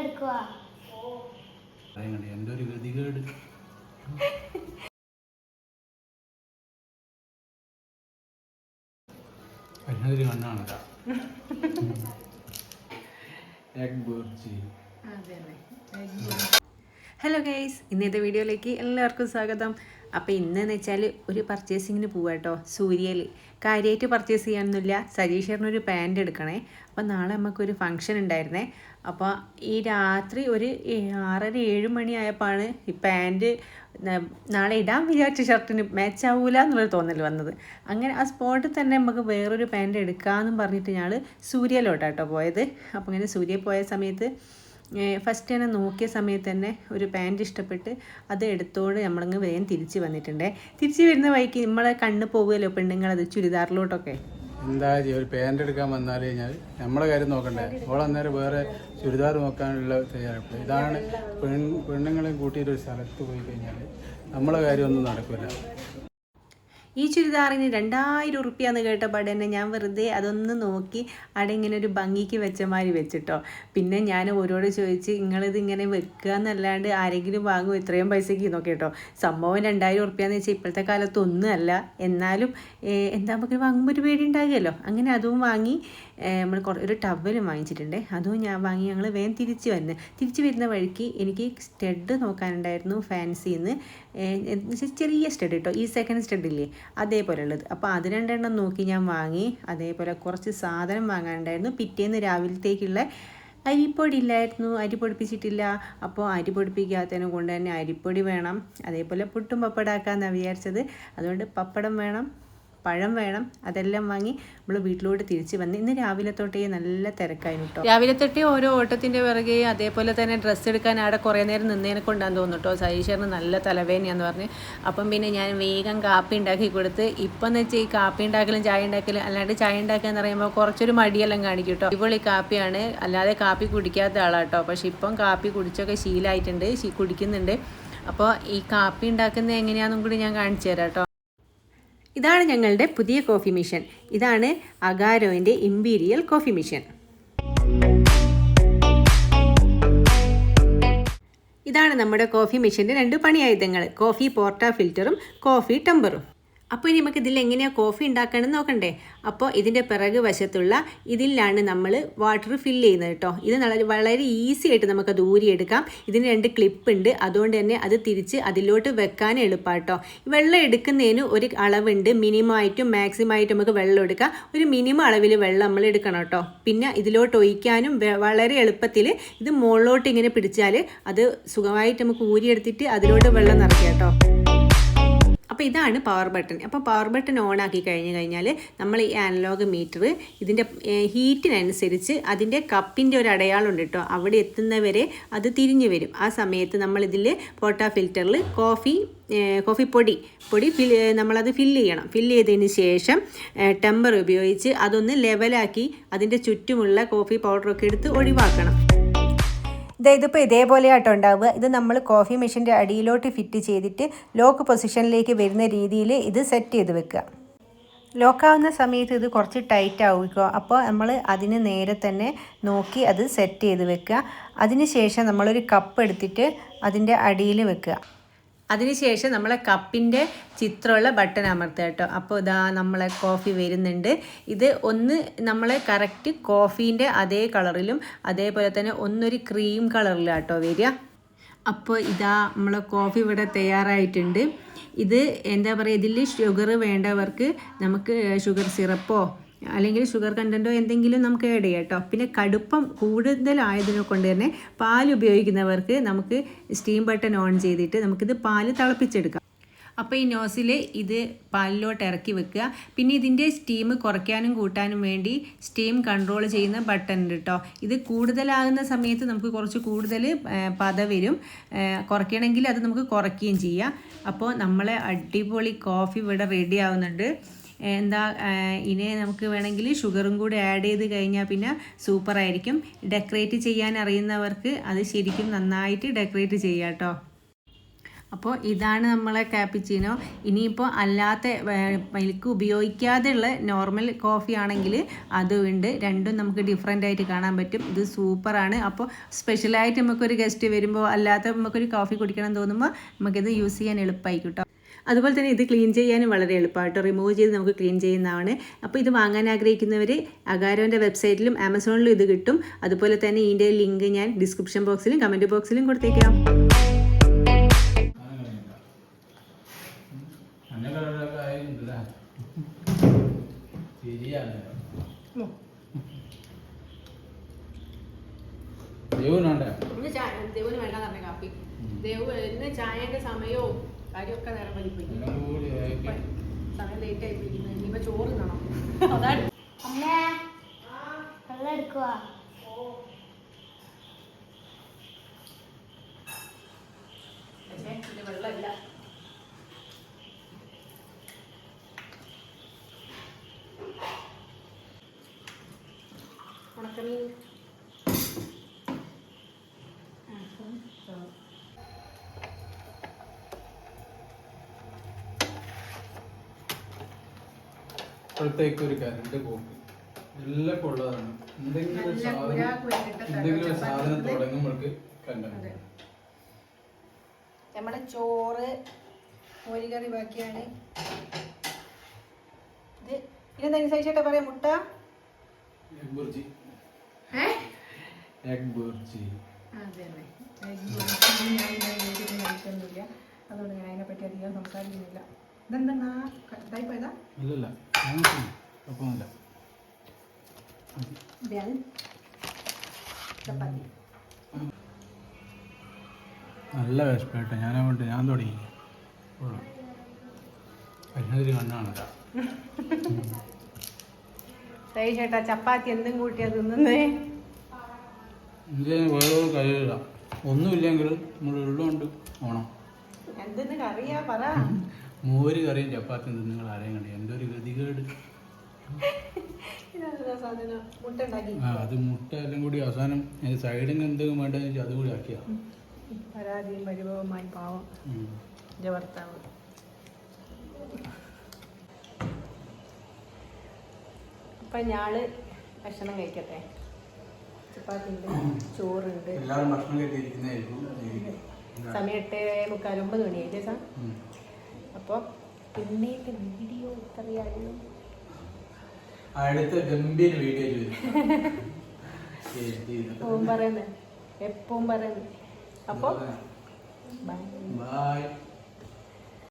എടുക്കുക എന്റെ ഒരു ഗതികേട്. അതിനൊരു കണ്ണാണ് എഗ് ബുർജി ഹലോ ഗൈസ് ഇന്നത്തെ വീഡിയോയിലേക്ക് എല്ലാവർക്കും സ്വാഗതം. അപ്പോൾ ഇന്നെന്ന് വെച്ചാൽ ഒരു പർച്ചേസിങ്ങിന് പോവാ കേട്ടോ സൂര്യയിൽ കാര്യമായിട്ട് പർച്ചേസ് ചെയ്യാനൊന്നുമില്ല. സജീഷറിനൊരു പാന്റ് എടുക്കണേ. അപ്പോൾ നാളെ നമുക്കൊരു ഫംഗ്ഷൻ ഉണ്ടായിരുന്നേ. അപ്പോൾ ഈ രാത്രി ഒരു ആറര ഏഴ് മണി ആയപ്പോഴാണ് ഈ പാന്റ് നാളെ ഇടാൻ വിചാരിച്ച ഷർട്ടിന് മാച്ച് ആവൂല എന്നുള്ളൊരു തോന്നൽ വന്നത്. അങ്ങനെ ആ സ്പോട്ടിൽ തന്നെ നമുക്ക് വേറൊരു പാന്റ് എടുക്കാമെന്നും പറഞ്ഞിട്ട് ഞങ്ങൾ സൂര്യയിലോട്ടാട്ടോ പോയത്. അപ്പോൾ ഇങ്ങനെ സൂര്യ പോയ സമയത്ത് ഫസ്റ്റ് തന്നെ നോക്കിയ സമയത്ത് തന്നെ ഒരു പാന്റ് ഇഷ്ടപ്പെട്ട് അത് എടുത്തോണ്ട് നമ്മളങ്ങ് വേഗം തിരിച്ച് വന്നിട്ടുണ്ടേ. തിരിച്ച് വരുന്ന വഴിക്ക് നമ്മളെ കണ്ണ് പോകുമല്ലോ പെണ്ണുങ്ങളത് ചുരിദാറിലോട്ടൊക്കെ? എന്താ ഒരു പാന്റ് എടുക്കാൻ വന്നാൽ കഴിഞ്ഞാൽ നമ്മളെ കാര്യം നോക്കണ്ടേ? ഓൾ അന്നേരം വേറെ ചുരിദാർ നോക്കാനുള്ള തയ്യാറെടുപ്പ്. ഇതാണ് പെൺ പെണ്ണുങ്ങളെയും കൂട്ടിയിട്ട് ഒരു സ്ഥലത്ത് പോയി കഴിഞ്ഞാൽ നമ്മളെ കാര്യമൊന്നും നടക്കില്ല ഈ ചുരിദാറിന് രണ്ടായിരം ഉറുപ്പ്യാന്ന് കേട്ടപ്പോൾ തന്നെ ഞാൻ വെറുതെ അതൊന്ന് നോക്കി അവിടെ ഇങ്ങനെ ഒരു ഭംഗിക്ക് വെച്ച മാതിരി വെച്ചിട്ടോ. പിന്നെ ഞാൻ ഓരോട് ചോദിച്ച് നിങ്ങളിത് ഇങ്ങനെ വെക്കുക എന്നല്ലാണ്ട് ആരെങ്കിലും വാങ്ങും ഇത്രയും പൈസയ്ക്ക് നോക്കി കേട്ടോ. സംഭവം രണ്ടായിരം ഉറുപ്പ്യാന്ന് വെച്ചാൽ ഇപ്പോഴത്തെ കാലത്ത് ഒന്നുമല്ല എന്നാലും എന്താ നമുക്ക് വാങ്ങുമ്പോൾ ഒരു പേടി ഉണ്ടാകുമല്ലോ. അങ്ങനെ അതും വാങ്ങി. നമ്മൾ ഒരു ടവലും വാങ്ങിച്ചിട്ടുണ്ട്. അതും ഞാൻ വാങ്ങി ഞങ്ങൾ വേഗം തിരിച്ച് വരുന്നത് തിരിച്ച് വരുന്ന വഴിക്ക് എനിക്ക് സ്റ്റഡ് നോക്കാനുണ്ടായിരുന്നു ഫാൻസിന്ന്. ചെറിയ സ്റ്റഡ് കേട്ടോ ഈ സെക്കൻഡ് സ്റ്റഡ് ഇല്ലേ? അതേപോലെ ഉള്ളത് അപ്പോൾ അത് രണ്ടെണ്ണം നോക്കി ഞാൻ വാങ്ങി. അതേപോലെ കുറച്ച് സാധനം വാങ്ങാനുണ്ടായിരുന്നു. പിറ്റേന്ന് രാവിലത്തേക്കുള്ള അരിപ്പൊടി ഇല്ലായിരുന്നു. അരി പൊടിപ്പിച്ചിട്ടില്ല. അപ്പോൾ അരി പൊടിപ്പിക്കാത്തതിനെ കൊണ്ട് തന്നെ അരിപ്പൊടി വേണം. അതേപോലെ പുട്ടും പപ്പടാക്കാമെന്നാണ് വിചാരിച്ചത്. അതുകൊണ്ട് പപ്പടം വേണം. പഴം വേണം അതെല്ലാം വാങ്ങി നമ്മൾ വീട്ടിലോട്ട് തിരിച്ച് വന്ന് ഇന്ന് രാവിലെ തൊട്ടേ നല്ല തിരക്കായിരുന്നു കേട്ടോ രാവിലെ തൊട്ടേ ഓരോ ഓട്ടത്തിന്റെ പിറകെ അതേപോലെ തന്നെ ഡ്രസ്സ് എടുക്കാൻ അവിടെ കുറേ നേരം നിന്നതിനെ കൊണ്ടാന്ന് തോന്നുന്നു കേട്ടോ സതീശ്വറിന് നല്ല തലവേദനയാന്ന് പറഞ്ഞ്. അപ്പം പിന്നെ ഞാൻ വേഗം കാപ്പി ഉണ്ടാക്കി കൊടുത്ത് ഇപ്പം എന്ന് വെച്ചാൽ ഈ കാപ്പി ഉണ്ടാക്കലും ചായ ഉണ്ടാക്കലും അല്ലാണ്ട് ചായ ഉണ്ടാക്കുക എന്ന് പറയുമ്പോൾ കുറച്ചൊരു മടിയെല്ലാം കാണിക്കും കേട്ടോ ഇപ്പോൾ ഈ കാപ്പിയാണ്. അല്ലാതെ കാപ്പി കുടിക്കാത്ത ആളാട്ടോ പക്ഷെ ഇപ്പം കാപ്പി കുടിച്ചൊക്കെ ശീലമായിട്ടുണ്ട് കുടിക്കുന്നുണ്ട്. അപ്പോൾ ഈ കാപ്പി ഉണ്ടാക്കുന്നത് എങ്ങനെയാണെന്നും കൂടി ഞാൻ കാണിച്ചു തരാം കേട്ടോ ഇതാണ് ഞങ്ങളുടെ പുതിയ കോഫി മിഷൻ. ഇതാണ് അഗാരോയിന്റെ ഇമ്പീരിയൽ കോഫി മിഷൻ. ഇതാണ് നമ്മുടെ കോഫി മെഷീന്റെ രണ്ട് പണിയായുധങ്ങൾ. Coffee പോർട്ട ഫിൽറ്ററും coffee ടമ്പറും. അപ്പോൾ ഇനി നമുക്ക് ഇതിൽ എങ്ങനെയാണ് കോഫി ഉണ്ടാക്കണമെന്ന് നോക്കണ്ടേ? അപ്പോൾ ഇതിന്റെ പിറക് വശത്തുള്ള ഇതിലാണ് നമ്മൾ വാട്ടർ ഫില്ല് ചെയ്യുന്നത് കേട്ടോ ഇത് വളരെ ഈസി ആയിട്ട് നമുക്കത് ഊരിയെടുക്കാം. ഇതിന് രണ്ട് ക്ലിപ്പ് ഉണ്ട്. അതുകൊണ്ട് തന്നെ അത് തിരിച്ച് അതിലോട്ട് വെക്കാൻ എളുപ്പമാണ് കേട്ടോ വെള്ളം എടുക്കുന്നതിന് ഒരു അളവുണ്ട്. മിനിമം ആയിട്ടും മാക്സിമം ആയിട്ടും നമുക്ക് വെള്ളം എടുക്കാം. ഒരു മിനിമം അളവിൽ വെള്ളം നമ്മൾ എടുക്കണം കേട്ടോ പിന്നെ ഇതിലോട്ട് ഒഴിക്കാനും വളരെ എളുപ്പത്തിൽ ഇത് മുകളിലോട്ട് ഇങ്ങനെ പിടിച്ചാൽ അത് സുഖമായിട്ട് നമുക്ക് ഊരിയെടുത്തിട്ട് അതിലോട്ട് വെള്ളം നിറയ്ക്കാം കേട്ടോ അപ്പോൾ ഇതാണ് പവർ ബട്ടൺ അപ്പോൾ പവർ ബട്ടൺ ഓൺ ആക്കി കഴിഞ്ഞ് കഴിഞ്ഞാൽ നമ്മൾ ഈ അനലോഗ് മീറ്റർ ഇതിന്റെ ഹീറ്റിനനുസരിച്ച് അതിന്റെ കപ്പിന്റെ ഒരു അടയാളം ഉണ്ട് കേട്ടോ. അവിടെ എത്തുന്നവരെ അത് തിരിഞ്ഞു വരും. ആ സമയത്ത് നമ്മൾ ഇതിൽ പോട്ട ഫിൽറ്ററിൽ കോഫി കോഫി പൊടി പൊടി ഫിൽ നമ്മളത് ഫില്ല് ചെയ്യണം. ഫില്ല് ചെയ്തതിന് ശേഷം ടെമ്പർ ഉപയോഗിച്ച് അതൊന്ന് ലെവലാക്കി അതിന്റെ ചുറ്റുമുള്ള കോഫി പൗഡറൊക്കെ എടുത്ത് ഒഴിവാക്കണം. ഇത് ഇതിപ്പോൾ ഇതേപോലെ ആട്ടോ ഉണ്ടാവുക. ഇത് നമ്മൾ കോഫി മെഷീന്റെ അടിയിലോട്ട് ഫിറ്റ് ചെയ്തിട്ട് ലോക്ക് പൊസിഷനിലേക്ക് വരുന്ന രീതിയിൽ ഇത് സെറ്റ് ചെയ്ത് വെക്കുക. ലോക്കാവുന്ന സമയത്ത് ഇത് കുറച്ച് ടൈറ്റ് ആവുക. അപ്പോൾ നമ്മൾ അതിന് നേരെ തന്നെ നോക്കി അത് സെറ്റ് ചെയ്ത് വെക്കുക. അതിന് ശേഷം നമ്മളൊരു കപ്പ് എടുത്തിട്ട് അതിന്റെ അടിയിൽ വെക്കുക. അതിനുശേഷം നമ്മളെ കപ്പിന്റെ ചിത്രമുള്ള ബട്ടൺ അമർത്തുക കേട്ടോ. അപ്പോൾ ഇതാ നമ്മളെ കോഫി വരുന്നുണ്ട്. ഇത് ഒന്ന് നമ്മളെ കറക്റ്റ് കോഫീന്റെ അതേ കളറിലും അതേപോലെ തന്നെ ഒന്നൊരു ക്രീം കളറിലാട്ടോ വരിക. അപ്പോൾ ഇതാ നമ്മളെ കോഫി ഇവിടെ തയ്യാറായിട്ടുണ്ട്. ഇത് എന്താ പറയുക ഇതിൽ ഷുഗർ വേണ്ടവർക്ക് നമുക്ക് ഷുഗർ സിറപ്പോ അല്ലെങ്കിൽ ഷുഗർ കണ്ടന്റോ എന്തെങ്കിലും നമുക്ക് ആഡ് ചെയ്യാം കേട്ടോ പിന്നെ കടുപ്പം കൂടുതലായതിനെ കൊണ്ട് തന്നെ പാൽ ഉപയോഗിക്കുന്നവർക്ക് നമുക്ക് സ്റ്റീം ബട്ടൺ ഓൺ ചെയ്തിട്ട് നമുക്കിത് പാൽ തിളപ്പിച്ചെടുക്കാം. അപ്പോൾ ഈ നോസിൽ ഇത് പാലിലോട്ട് ഇറക്കി വെക്കുക. പിന്നെ ഇതിന്റെ സ്റ്റീം കുറയ്ക്കാനും കൂട്ടാനും വേണ്ടി സ്റ്റീം കൺട്രോൾ ചെയ്യുന്ന ബട്ടൺ ഉണ്ട് കേട്ടോ ഇത് കൂടുതലാകുന്ന സമയത്ത് നമുക്ക് കുറച്ച് കൂടുതൽ പത വരും. കുറയ്ക്കണമെങ്കിൽ അത് നമുക്ക് കുറയ്ക്കുകയും ചെയ്യാം. അപ്പോൾ നമ്മളെ അടിപൊളി കോഫി ഇവിടെ റെഡി ആവുന്നുണ്ട്. എന്താ ഇനി നമുക്ക് വേണമെങ്കിൽ ഷുഗറും കൂടി ആഡ് ചെയ്ത് കഴിഞ്ഞാൽ പിന്നെ സൂപ്പറായിരിക്കും. ഡെക്കറേറ്റ് ചെയ്യാൻ അറിയുന്നവർക്ക് അത് ശരിക്കും നന്നായിട്ട് ഡെക്കറേറ്റ് ചെയ്യാം കേട്ടോ. അപ്പോൾ ഇതാണ് നമ്മളെ കാപ്പിച്ചീനോ ഇനിയിപ്പോൾ അല്ലാത്ത മിൽക്ക് ഉപയോഗിക്കാതെയുള്ള നോർമൽ കോഫി ആണെങ്കിൽ അതും ഉണ്ട് രണ്ടും നമുക്ക് ഡിഫറെന്റ് ആയിട്ട് കാണാൻ പറ്റും. ഇത് സൂപ്പറാണ്. അപ്പോൾ സ്പെഷ്യലായിട്ട് നമുക്കൊരു ഗസ്റ്റ് വരുമ്പോൾ അല്ലാത്ത നമുക്കൊരു കോഫി കുടിക്കണം തോന്നുമ്പോൾ നമുക്കിത് യൂസ് ചെയ്യാൻ എളുപ്പമായി കിട്ടും. അതുപോലെ തന്നെ ഇത് ക്ലീൻ ചെയ്യാനും വളരെ എളുപ്പമായിട്ട് റിമൂവ് ചെയ്ത് നമുക്ക് ക്ലീൻ ചെയ്യുന്നതാണ്. അപ്പോൾ ഇത് വാങ്ങാൻ ആഗ്രഹിക്കുന്നവർ അകാരോന്റെ വെബ്സൈറ്റിലും ആമസോണിലും ഇത് കിട്ടും. അതുപോലെ തന്നെ ഇതിന്റെ ലിങ്ക് ഞാൻ ഡിസ്ക്രിപ്ഷൻ ബോക്സിലും കമന്റ് ബോക്സിലും കൊടുത്തേക്കാം. മഞ്ഞ കളറിലൊക്കെ കാപ്പി. ശരിയാണ് ദൈവനുണ്ടേ ദേവുന് വേണ്ട കാര്യമൊക്കെ നേരം വലിപ്പോയി സമയം ലേറ്റ് ആയി. പോയിരിക്കുന്നത് ഇനിയിപ്പോ ചോറ് കാണാം അതാണ് വെള്ളമില്ല. ഉണക്കമീൻ. ഇപ്പോഴത്തേക്ക് ഒരു കരണ്ട് പോക്ക്. എല്ലാം കൊള്ളതാണ് എന്തെങ്കിലും സാധനം എന്തെങ്കിലും ഒരു സാധനം തുടങ്ങുമ്പോൾക്ക് കണ്ടത് നമ്മുടെ ചോറ് മോരികറി ബാക്കിയാണ്. ഇത് ഇതെന്താ സൈസായിട്ട് പറയാം? മുട്ട? ബുർജി. എഗ് ബുർജി. അതെ അതെ. ഞാൻ അതിനെ പറ്റി അതുകൊണ്ട് ഞാൻ അതിനെപ്പറ്റി അധികം സംസാരിക്കുന്നില്ല. ഇതെന്താ ഇതായി പോയതാ ഇല്ലല്ല. കുഴപ്പമൊന്നുമില്ല. നല്ല വിശപ്പേട്ടെ ഞാൻ അങ്ങോട്ട് ഞാൻ തുടങ്ങി അതിനൊരു കണ്ണാണ് സൈ ചേട്ടാ ചപ്പാത്തി എന്തും കൂട്ടിയാ തിന്നുന്നേ. വേറെ കഴിയില്ല ഒന്നുമില്ലെങ്കിൽ നമ്മൾ ഉള്ളുകൊണ്ട് ഓണം. എന്തെന്ന് കറിയാ? പറ. മോര് കറിയും ചപ്പാത്തിയും നിങ്ങൾ ആരെയും എന്റെ ഒരു ഗതികേട്. ആ അത് മുട്ട എല്ലാം കൂടി അവസാനം സൈഡിങ് എന്തെങ്കിലും വേണ്ടതെന്ന് വെച്ചാൽ അതുകൂടി ആക്കിയാ. പരാതിയും പരിഭവമായി പാവം. എന്റെ ഭർത്താവ്. അപ്പം ഞാൾ ഭക്ഷണം കഴിക്കട്ടെ? ചപ്പാത്തി ഉണ്ട് ചോറുണ്ട്. എല്ലാവരും ഭക്ഷണം കഴിച്ചിരിക്കുന്നതായിരിക്കും സമയം എട്ട് മുക്കാൽ ഒമ്പത് മണിയായില്ലേ സാർ? ഉം. അപ്പോൾ വീഡിയോ ഇത്രയായിരുന്നു. അടുത്ത ഗംഭീര വീഡിയോ എപ്പോഴും പറയുന്നത് എപ്പോഴും പറയുന്നത് അപ്പോൾ ബൈ. ബൈ.